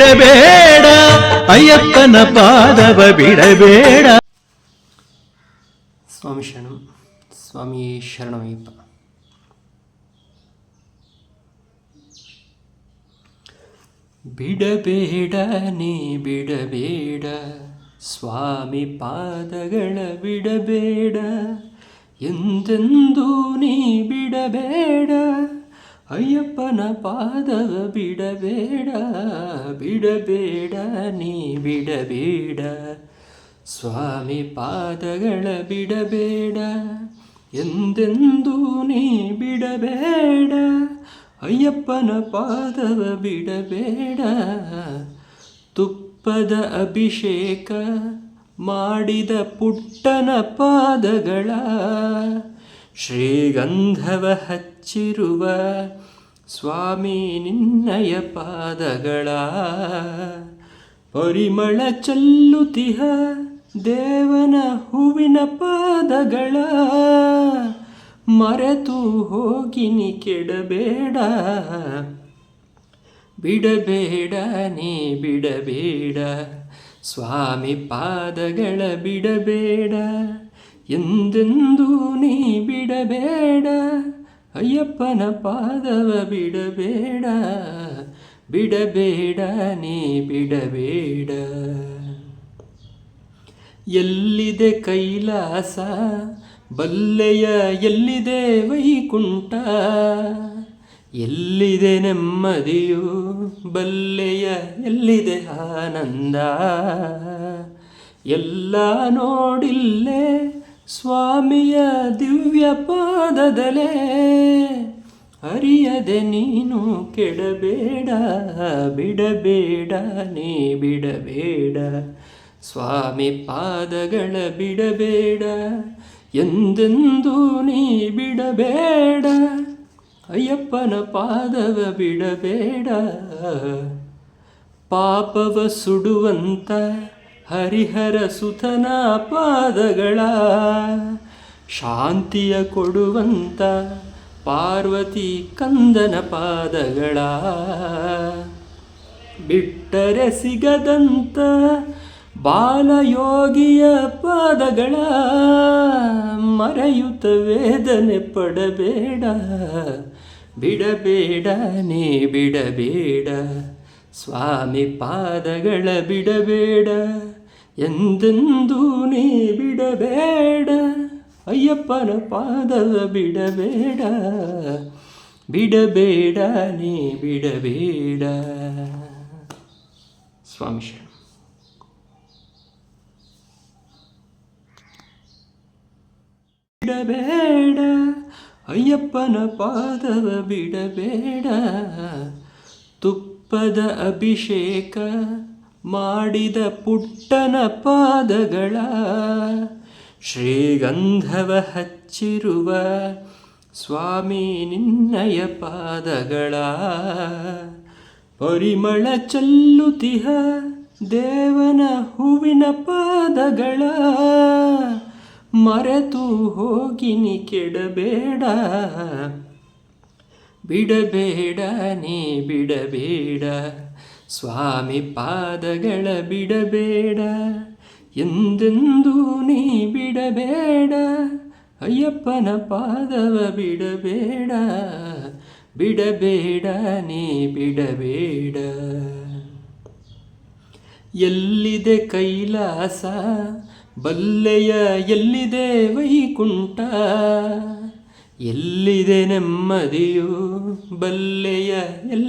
ಬಿಡಬೇಡ ಅಯ್ಯಪ್ಪನ ಪಾದವ ಬಿಡಬೇಡ ಸ್ವಾಮಿ ಶರಣಂ ಸ್ವಾಮಿ ಶರಣಮಯ್ಯಪ್ಪ ಬಿಡಬೇಡ ನೀ ಬಿಡಬೇಡ ಸ್ವಾಮಿ ಪಾದಗಳ ಬಿಡಬೇಡ ಎಂದೆಂದೂ ನೀ ಬಿಡಬೇಡ ಅಯ್ಯಪ್ಪನ ಪಾದವ ಬಿಡಬೇಡ ಬಿಡಬೇಡ, ನೀ ಬಿಡಬೇಡ. ಸ್ವಾಮಿ ಪಾದಗಳ ಬಿಡಬೇಡ, ಎಂದೆಂದೂ ನೀ ಬಿಡಬೇಡ. ಅಯ್ಯಪ್ಪನ ಪಾದವ ಬಿಡಬೇಡ, ತುಪ್ಪದ ಅಭಿಷೇಕ ಮಾಡಿದ ಪುಟ್ಟನ ಪಾದಗಳ. ಶ್ರೀಗಂಧವ ಹಚ್ಚಿರುವ ಸ್ವಾಮಿ ನಿನ್ನಯ ಪಾದಗಳ ಪರಿಮಳ ಚಲ್ಲುತಿಹ ದೇವನ ಹೂವಿನ ಪಾದಗಳ ಮರೆತು ಹೋಗಿನಿ ಕೆಡಬೇಡ. ಬಿಡಬೇಡ, ನೀ ಬಿಡಬೇಡ. ಸ್ವಾಮಿ ಪಾದಗಳ ಬಿಡಬೇಡ. ಎಂದೆಂದೂ ನೀ ಬಿಡಬೇಡ, ಅಯ್ಯಪ್ಪನ ಪಾದವ ಬಿಡಬೇಡ ಬಿಡಬೇಡ ನೀ ಬಿಡಬೇಡ. ಎಲ್ಲಿದೆ ಕೈಲಾಸ, ಬಲ್ಲೆಯ ಎಲ್ಲಿದೆ ವೈಕುಂಠ, ಎಲ್ಲಿದೆ ನೆಮ್ಮದಿಯು, ಬಲ್ಲೆಯ ಎಲ್ಲಿದೆ ಆನಂದ. ಎಲ್ಲ ನೋಡಿಲ್ಲೇ ಸ್ವಾಮಿಯ ದಿವ್ಯ ಪಾದದಲೆ, ಅರಿಯದೆ ನೀನು ಕೆಡಬೇಡ, ಬಿಡಬೇಡ, ನೀ ಬಿಡಬೇಡ. ಸ್ವಾಮಿ ಪಾದಗಳ ಬಿಡಬೇಡ, ಎಂದೆಂದೂ ನೀ ಬಿಡಬೇಡ. ಅಯ್ಯಪ್ಪನ ಪಾದವ ಬಿಡಬೇಡ, ಪಾಪವ ಸುಡುವಂತ ಹರಿಹರ ಸುತನ ಪಾದಗಳ ಶಾಂತಿಯ ಕೊಡುವಂತ ಪಾರ್ವತಿ ಕಂದನ ಪಾದಗಳ ಬಿಟ್ಟರೆ ಸಿಗದಂತ ಬಾಲಯೋಗಿಯ ಪಾದಗಳ ಮರೆಯುತ್ತ ವೇದನೆ ಪಡಬೇಡ. ಬಿಡಬೇಡ ನೀ ಬಿಡಬೇಡ. ಸ್ವಾಮಿ ಪಾದಗಳ ಬಿಡಬೇಡ. ಎಂದೆಂದೂ ನೀ ಬಿಡಬೇಡ? ಅಯ್ಯಪ್ಪನ ಪಾದವ ಬಿಡಬೇಡ. ಬಿಡಬೇಡ, ನೀ ಬಿಡಬೇಡ. ಸ್ವಾಮಿ ಬಿಡಬೇಡ, ಅಯ್ಯಪ್ಪನ ಪಾದವ ಬಿಡಬೇಡ. ತುಪ್ಪದ ಅಭಿಷೇಕ ಮಾಡಿದ ಪುಟ್ಟನ ಪಾದಗಳ, ಶ್ರೀಗಂಧವ ಹಚ್ಚಿರುವ ಸ್ವಾಮಿ ನಿನ್ನಯ ಪಾದಗಳ. ಪರಿಮಳ ಚಲ್ಲುತಿಹ ದೇವನ ಹೂವಿನ ಪಾದಗಳ. ಮರೆತು ಹೋಗಿನಿ ಕೆಡಬೇಡ, ಬಿಡಬೇಡ ನೀ ಬಿಡಬೇಡ. ಸ್ವಾಮಿ ಪಾದಗಳ ಬಿಡಬೇಡ, ಎಂದೆಂದೂ ನೀ ಬಿಡಬೇಡ, ಅಯ್ಯಪ್ಪನ ಪಾದವ ಬಿಡಬೇಡ ಬಿಡಬೇಡ ನೀ ಬಿಡಬೇಡ. ಎಲ್ಲಿದೆ ಕೈಲಾಸ, ಬಲ್ಲೆಯ ಎಲ್ಲಿದೆ ವೈಕುಂಠ, ಎಲ್ಲಿದೆ ನೆಮ್ಮದಿಯು ಬಲ್ಲೆಯ ಎಲ್ಲಿ